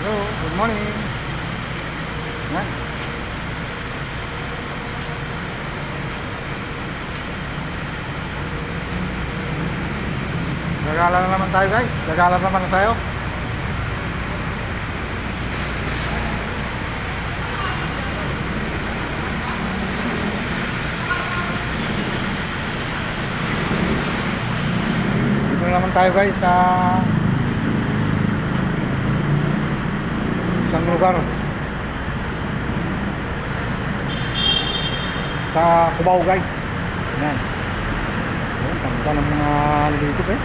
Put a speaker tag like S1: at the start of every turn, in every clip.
S1: Hello, good morning. Yan. Gagala na naman tayo guys. Gagala na naman tayo. Dito na naman tayo guys sa isang lugar. Sa Cubao guys. Yan ganda ng mga dito guys.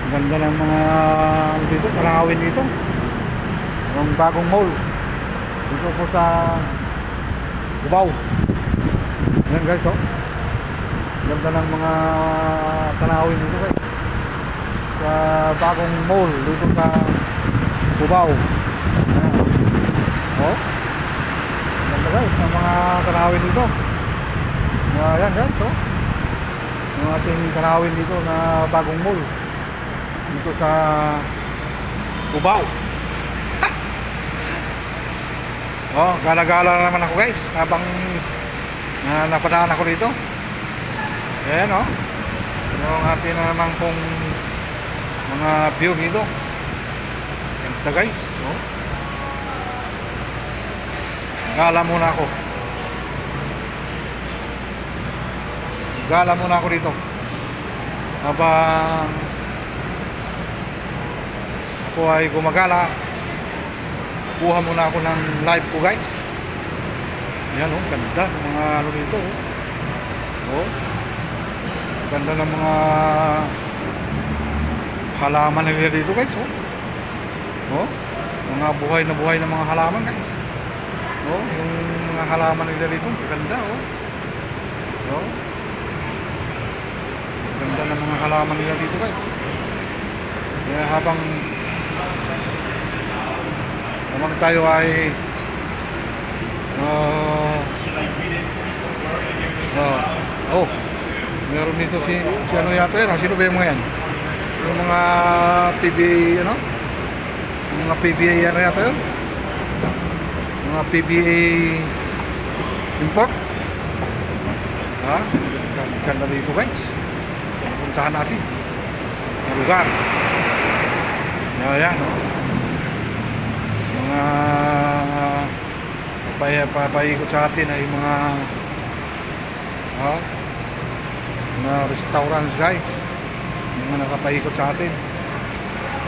S1: Ang ganda ng mga dito kalangawin dito. Yung bagong mall. Dito po sa Cubao. Yan guys oh. Ganda ng mga tanawin dito guys. Sa bagong mall. Dito sa Cubao. Oh ganda guys ng mga tanawin dito Ayan guys oh yung ating tanawin dito na bagong mall dito sa Cubao oh gala-gala naman ako guys habang na napadaan ako dito Ayan o. Yung ating na naman pong mga view dito. Ganda guys. O. Gala muna ako. Gala muna ako dito. Habang ako ay gumagala, kuha muna ako ng live ko guys. Ayan o, ganda ng mga ano dito. O. Oh. Ganda ng mga halaman nila dito guys. Oh. Oh. Mga buhay na buhay na mga halaman guys. Oh, yung mga halaman nila dito, ganda oh. Oh. Ganda ng mga halaman nila dito guys. Kaya habang habang tayo ay uh, uh, oh Meron dito si, si ano yata yan. Sino ba yung mga yan? Yung mga PBA, ano? Yung mga PBA, ano yata yun? Mga PBA import. Ha? Ganda- dito guys. Puntahan natin. Ang lugar. Yan, yan. oh. Mga papaikot sa atin ay mga ha? mga restaurants guys mga nakapaikot sa atin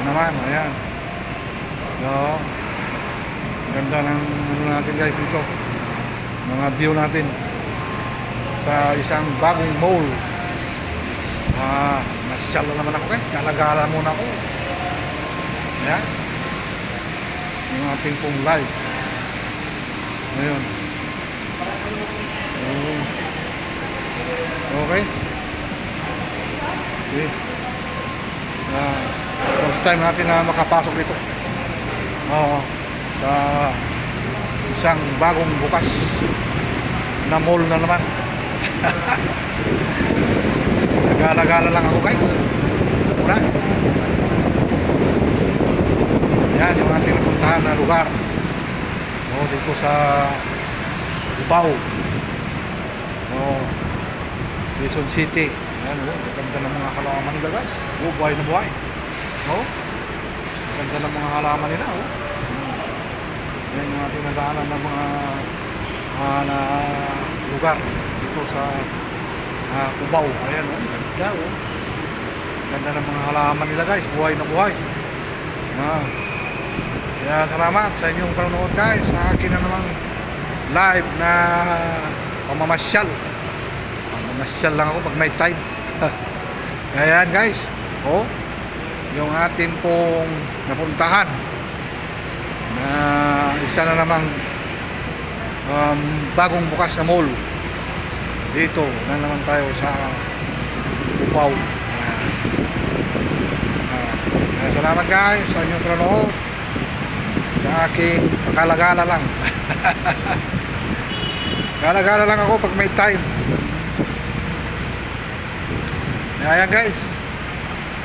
S1: naman, ayan so ganda ng ano natin guys dito. Mga view natin sa isang bagong mall. Ah, nasyal na naman ako guys. Galagala muna ako. Ayan. Yung ating pong live. Ngayon so, okay. See? Ah, first time natin na makapasok dito. Oo. Sa isang bagong bukas na mall na naman. Nagala-gala lang ako guys. Una. Yan yung ating napuntahan na lugar. Oh, dito sa Cubao. Oh, Quezon City. Yan, oh, ganda ng mga halaman nila guys. Oh, buhay na buhay. Oh, ganda ng mga halaman nila. Oh. Yan yung ating nadaanan ng mga ah, na lugar dito sa uh. Ayan, oh, ganda. Oh. Ganda ng mga halaman nila guys. Buhay na buhay. Ah. Kaya salamat sa inyong panonood guys. Sa akin na namang live na pamamasyal. Pamamasyal lang ako pag may time. Ayan guys. Oh, yung atin pong napuntahan na isa na namang um, bagong bukas na mall dito na naman tayo sa Ayan. Ah, ah, salamat guys sa inyong panonood sa aking pakalagala lang galagala lang ako pag may time Ayan guys.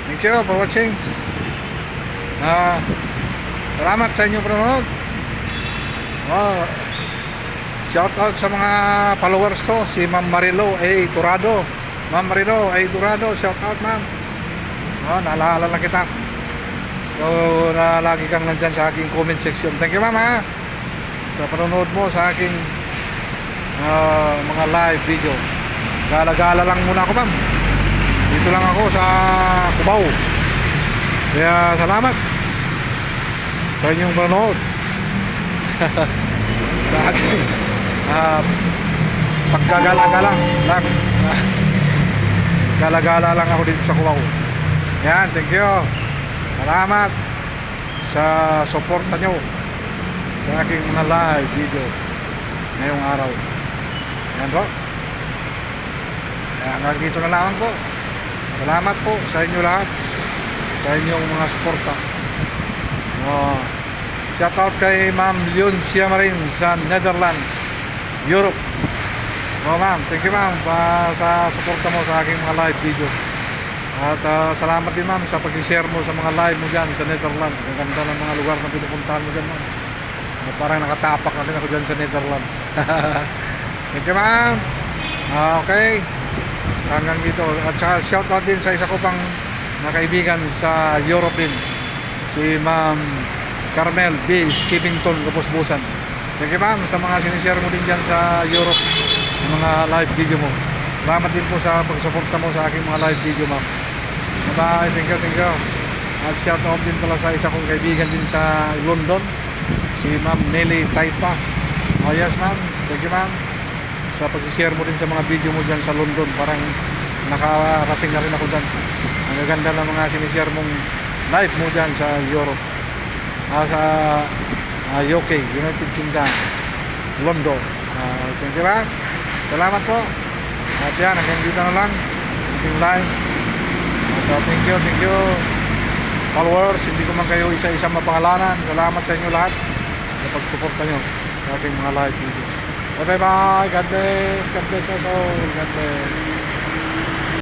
S1: Thank you for watching. Ah, Salamat sa inyong panonood. Oh, shout out sa mga followers ko, si Ma'am Marilo A. Turado. Ma'am Marilo A. Turado, shout out ma'am. Oh, naalala lang kita. So, na lagi kang nandyan sa aking comment section. Thank you ma'am ha. Sa panonood mo sa aking ah, mga live video. Gala-gala lang muna ako ma'am. Dito lang ako sa Cubao. Kaya salamat sa inyong panonood. sa aking ah, pagkagala-gala lang. Ah, Gala-gala lang ako dito sa Cubao. Yan, thank you. Salamat sa suporta nyo sa aking mga live video ngayong araw. Yan po. Hanggang dito na lang po. Salamat po sa inyo lahat. Sa inyong mga suporta. Oh, shout out kay Ma'am Leon Siamarin sa Netherlands, Europe. Oh, ma'am, thank you ma'am pa sa suporta mo sa aking mga live video. At ah, salamat din ma'am sa pag-share mo sa mga live mo dyan sa Netherlands. Ang ganda ng mga lugar na pinupuntahan mo dyan ma'am. Ah, parang nakatapak na rin ako dyan sa Netherlands. thank you ma'am. Ah, okay. Hanggang dito. At saka shout out din sa isa ko pang mga kaibigan sa Europe din. Si Ma'am Carmel B. Skivington, Kapusbusan. Thank you ma'am sa mga sinishare mo din dyan sa Europe. Mga live video mo. Salamat din po sa pagsuporta mo sa aking mga live video ma'am. Bye, thank you, thank you. At shout out din pala sa isa kong kaibigan din sa London. Si Ma'am Nelly Taipa. Oh yes ma'am, thank you ma'am. Sa pag-share mo din sa mga video mo dyan sa London. Parang nakarating na rin ako dyan. Ang ganda ng mga sinishare mong live mo dyan sa Europe. Ah, sa ah, UK, United Kingdom, London. Ah, thank you ma'am. Salamat po. At yan, hanggang dito na lang. Ating live. At uh, thank you, thank you. Followers, hindi ko man kayo isa-isa mapangalanan. Salamat sa inyo lahat sa pagsuporta nyo sa ating mga live videos. Bye bye bye. God bless. God bless us all. God bless.